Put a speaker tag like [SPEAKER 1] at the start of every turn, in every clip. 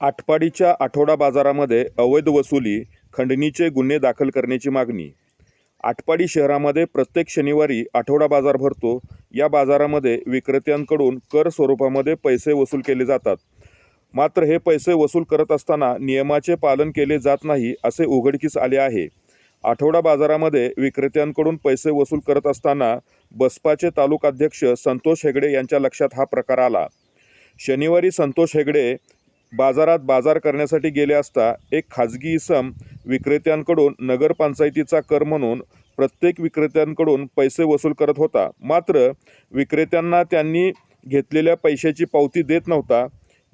[SPEAKER 1] आटपाडीच्या आठवडा बाजारामध्ये अवैध वसुली खंडणीचे गुन्हे दाखल करण्याची मागणी. आटपाडी शहरामध्ये प्रत्येक शनिवारी आठवडा बाजार भरतो. या बाजारामध्ये विक्रेत्यांकडून कर स्वरूपामध्ये पैसे वसूल केले जातात. मात्र हे पैसे वसूल करत असताना नियमाचे पालन केले जात नाही असे उघडकीस आले आहे. आठवडा बाजारामध्ये विक्रेत्यांकडून पैसे वसूल करत असताना बसपाचे तालुकाध्यक्ष संतोष हेगडे यांच्या लक्षात हा प्रकार आला. शनिवारी संतोष हेगडे बाजारात बाजार करण्यासाठी गेले असता एक खाजगी इसम विक्रेत्यांकडून नगरपंचायतीचा कर म्हणून प्रत्येक विक्रेत्यांकडून पैसे वसूल करत होता. मात्र विक्रेत्यांना त्यांनी घेतलेल्या पैशाची पावती देत नव्हता.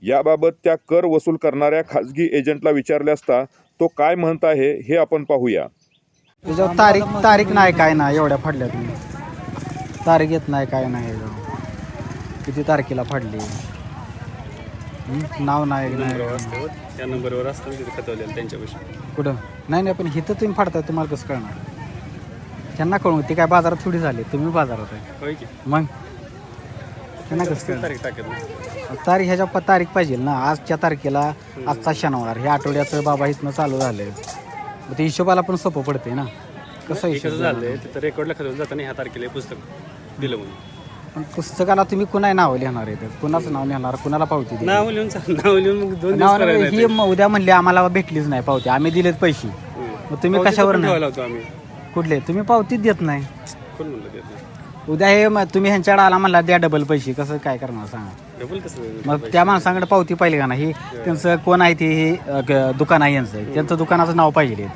[SPEAKER 1] याबाबत त्या कर वसूल करणाऱ्या खाजगी एजंटला विचारले असता तो काय म्हणत आहे हे आपण पाहूया.
[SPEAKER 2] त्याच्यावर तारीख तारीख नाही काय नाही एवढ्या फाडल्या तुम्ही. तारीख येत नाही काय नाही किती तारखेला फाडली? नाव नाही नाही.
[SPEAKER 3] असतं त्या नंबरवर असतं ना तिथे खतवलेलं त्यांच्यापाशी.
[SPEAKER 2] कुठं? नाही नाही पण हिथं तुम्ही फाडताय तुम्हाला कसं कळणार? त्यांना कळून ती काय बाजारात थोडी झाली तुम्ही बाजारात आहे.
[SPEAKER 3] होय की?
[SPEAKER 2] मग? त्यांना कसं कळणार?
[SPEAKER 3] तारीख टाकत नाही?
[SPEAKER 2] तारीख ह्याच्या प- तारीख पाहिजे ना आजच्या तारखेला आजचा शनिवार हे आठवड्याचं बाबा इथनं चालू झालंय. मग ते हिशोबाला पण सोपं पडते ना. कसं
[SPEAKER 3] हे
[SPEAKER 2] हिशोब
[SPEAKER 3] कसं झालंय तिथं रेकॉर्डला खतवून जाताना ह्या तारखेला हे पुस्तक दिलं म्हणून.
[SPEAKER 2] पण पुस्तकाला तुम्ही कुणा नाव लिहिणार आहे? कुणाचं नाव लिहिणार? कुणाला पावती?
[SPEAKER 3] नाव लिहून नाव लिहून मग दोन दिवस
[SPEAKER 2] नाव
[SPEAKER 3] करायला
[SPEAKER 2] ही म- उद्या म्हणले आम्हाला भेटलीच नाही पावती. आम्ही दिलेत पैसे. मग तुम्ही कशावर नाही
[SPEAKER 3] ठेवायला होतो आम्ही?
[SPEAKER 2] कुठले? तुम्ही पावतीच देत नाही.
[SPEAKER 3] कोण म्हणलं
[SPEAKER 2] उद्या हे म- तुम्ही ह्यांच्याकडे आला म्हणला द्या डबल पैसे. कसं काय करणार सांगा.
[SPEAKER 3] डबल कसं
[SPEAKER 2] मग त्या माणसाकडे पावती पाहिजे का नाही? त्यांचं कोण आहे ते हे अ, ग- दुकान आहे यांचं. त्यांचं दुकानाचं नाव पाहिजे.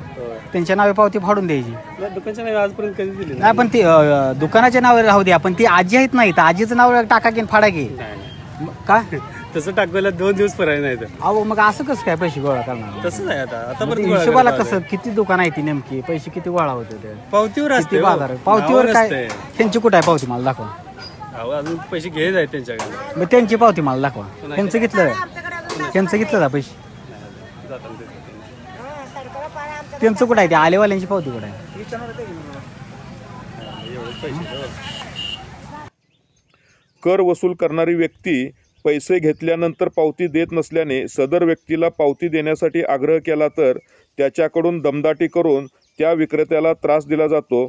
[SPEAKER 2] त्यांच्या नावे पावती फाडून द्यायची.
[SPEAKER 3] नाही, दुकानच्या नावे आजपर्यंत कधी दिली
[SPEAKER 2] नाही पण ती अ, दुकानाच्या नावावर राहू द्या पण ती आजी आहेत नाही तर आजीचं नाव टाका की फाडा की.
[SPEAKER 3] नाही नाही.
[SPEAKER 2] मग का?
[SPEAKER 3] तसं टाकवायला दोन दिवस फराय नाही तर.
[SPEAKER 2] अहो मग असं कसं काय पैसे गोळा करणार?
[SPEAKER 3] तसंच आहे आता. आता
[SPEAKER 2] मग ते
[SPEAKER 3] परत गोळा
[SPEAKER 2] हिशोबाला कसं किती दुकान आहे ती नेमकी? पैसे किती गोळा होते ते.
[SPEAKER 3] पावतीवर असते हो.
[SPEAKER 2] बाजार? आहे? पावतीवर
[SPEAKER 3] नावावर
[SPEAKER 2] काय?
[SPEAKER 3] असते.
[SPEAKER 2] त्यांची कुठं आहे पावती मला दाखवा.
[SPEAKER 3] अहो, अजून पैसे घे आहेत त्यांच्याकडे.
[SPEAKER 2] मग त्यांची पावती मला दाखवा. त्यांचं घेतलं त्यांचं घेतलं का पैसे. त्यांचं कुठं आहे ते? आलेवाल्यांची पावती कुठं आहे.
[SPEAKER 1] कर वसूल करणारी व्यक्ती पैसे घेतल्यानंतर पावती देत नसल्याने सदर व्यक्तीला पावती देण्यासाठी आग्रह केला तर त्याच्याकडून दमदाटी करून त्या विक्रेत्याला त्रास दिला जातो.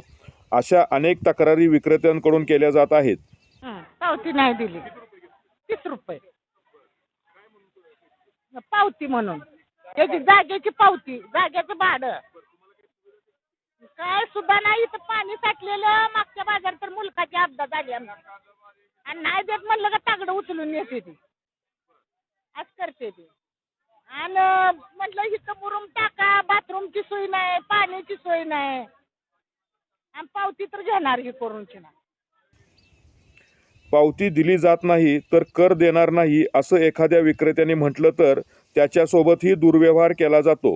[SPEAKER 1] अशा अनेक तक्रारी विक्रेत्यांकडून केल्या जात आहेत.
[SPEAKER 4] हं, पावती नाही दिली. तीस रुपये. पावती म्हणून. त्याची जागेची पावती जागेचं भाडं. काय सुद्धा नाही इथं पाणी साठलेलं. मागच्या बाजार तर मुलकाची अपघात झाली आमची आणि नाही देत म्हणलं का तागडं उचलून नेते ती. असं करते ती. आणि म्हटलं इथं मुरुम टाका बाथरूमची सोय नाही पाण्याची सोय नाही. आणि पावती तर घेणार ही करूनची ना.
[SPEAKER 1] पावती दिली जात नाही तर कर देणार नाही असं एखाद्या विक्रेत्याने म्हटलं तर त्याच्यासोबतही दुर्व्यवहार केला जातो.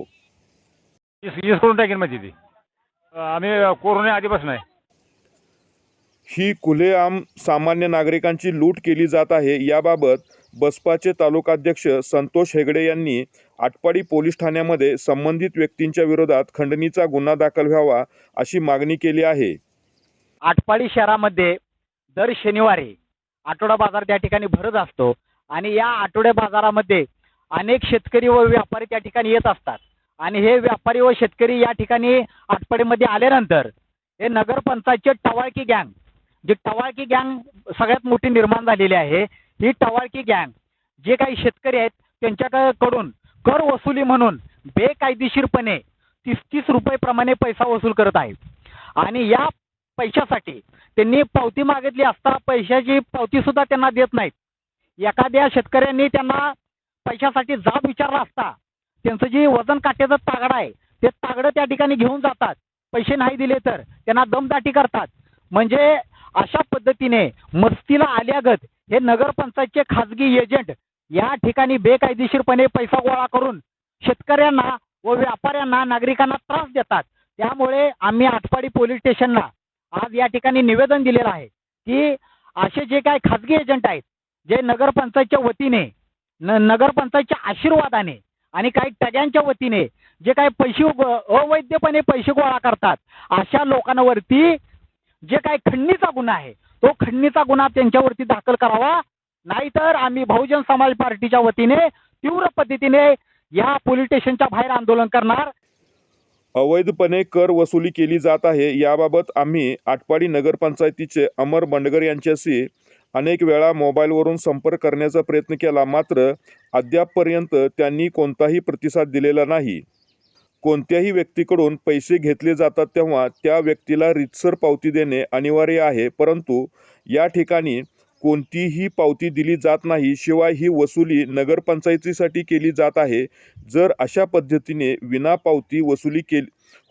[SPEAKER 5] वीस वीस करून टाकेन माझी ती. अं, आम्ही कोरोना आधीपासून आहे.
[SPEAKER 1] ही खुलेआम सामान्य नागरिकांची लूट केली जात आहे. याबाबत बसपाचे तालुकाध्यक्ष संतोष हेगडे यांनी आटपाडी पोलीस ठाण्यामध्ये संबंधित व्यक्तींच्या विरोधात खंडणीचा गुन्हा दाखल व्हावा अशी मागणी केली आहे.
[SPEAKER 6] आटपाडी शहरामध्ये दर शनिवारी आठवडा बाजार त्या ठिकाणी भरत असतो आणि या आठवड्या बाजारामध्ये अनेक शेतकरी व व्यापारी त्या ठिकाणी येत असतात. आणि हे व्यापारी व शेतकरी या ठिकाणी आटपाडीमध्ये आल्यानंतर हे नगरपंचायतचे टवाळकी गँग जी टवाळकी गँग सगळ्यात मोठी निर्माण झालेली आहे ही टवाळकी गँग जे काही शेतकरी आहेत त्यांच्याकडून कर वसुली म्हणून बेकायदेशीरपणे तीस तीस रुपये प्रमाणे पैसा वसूल करत आहे आणि या पैशासाठी त्यांनी पावती मागितली असता पैशाची पावती सुद्धा त्यांना देत नाहीत. एखाद्या शेतकऱ्यांनी त्यांना पैशासाठी जाब विचारला असता त्यांचं जे वजन काट्याचं तागड आहे ते तागडं त्या ठिकाणी घेऊन जातात. पैसे नाही दिले तर त्यांना दमदाटी करतात. म्हणजे अशा पद्धतीने मस्तीला आल्यागत हे नगरपंचायतचे खाजगी एजंट या ठिकाणी बेकायदेशीरपणे पैसा गोळा करून शेतकऱ्यांना व व्यापाऱ्यांना नागरिकांना त्रास देतात. त्यामुळे आम्ही आटपाडी पोलीस स्टेशनला आज या ठिकाणी निवेदन दिलेलं आहे की असे जे काही खाजगी एजंट आहेत जे नगरपंचायतच्या वतीने न नगरपंचायतच्या आशीर्वादाने आणि काही टग्यांच्या वतीने जे काही पैसे अवैधपणे पैसे गोळा करतात अशा लोकांवरती जे काही खंडणीचा गुन्हा आहे तो खंडणीचा गुन्हा त्यांच्यावरती दाखल करावा. नाहीतर आम्ही बहुजन समाज पार्टीच्या वतीने तीव्र पद्धतीने या पोलीस स्टेशनच्या बाहेर आंदोलन करणार.
[SPEAKER 1] अवैधपणे कर वसुली केली जात आहे. याबाबत आम्ही आटपाडी नगरपंचायतीचे अमर बंडगर यांच्याशी अनेक वेळा मोबाईलवरून संपर्क करण्याचा प्रयत्न केला मात्र अद्यापपर्यंत त्यांनी कोणताही प्रतिसाद दिलेला नाही. कोणत्याही व्यक्तीकडून पैसे घेतले जातात तेव्हा त्या व्यक्तीला रितसर पावती देणे अनिवार्य आहे परंतु या ठिकाणी कोणतीही पावती दिली जात नाही शिवाय ही वसुली नगरपंचायतीसाठी केली जात आहे. जर अशा पद्धतीने विना पावती वसुली केली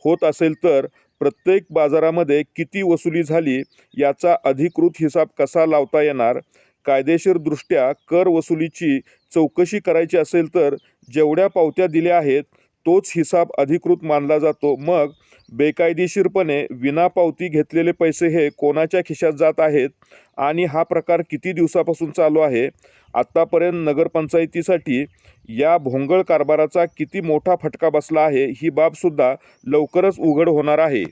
[SPEAKER 1] होत असेल तर प्रत्येक बाजारामध्ये किती वसुली झाली याचा अधिकृत हिसाब कसा लावता येणार? कायदेशीरदृष्ट्या कर वसुलीची चौकशी करायची असेल तर जेवढ्या पावत्या दिल्या आहेत तोच हिसाब अधिकृत मानला जातो. मग बेकायदेशीरपणे विनापावती घेतलेले पैसे हे कोणाच्या खिशात जात आहेत आणि हा प्रकार किती दिवसापासून चालू आहे? आत्तापर्यंत नगरपंचायतीसाठी या भोंगळ कारभाराचा किती मोठा फटका बसला आहे ही बाबसुद्धा लवकरच उघड होणार आहे.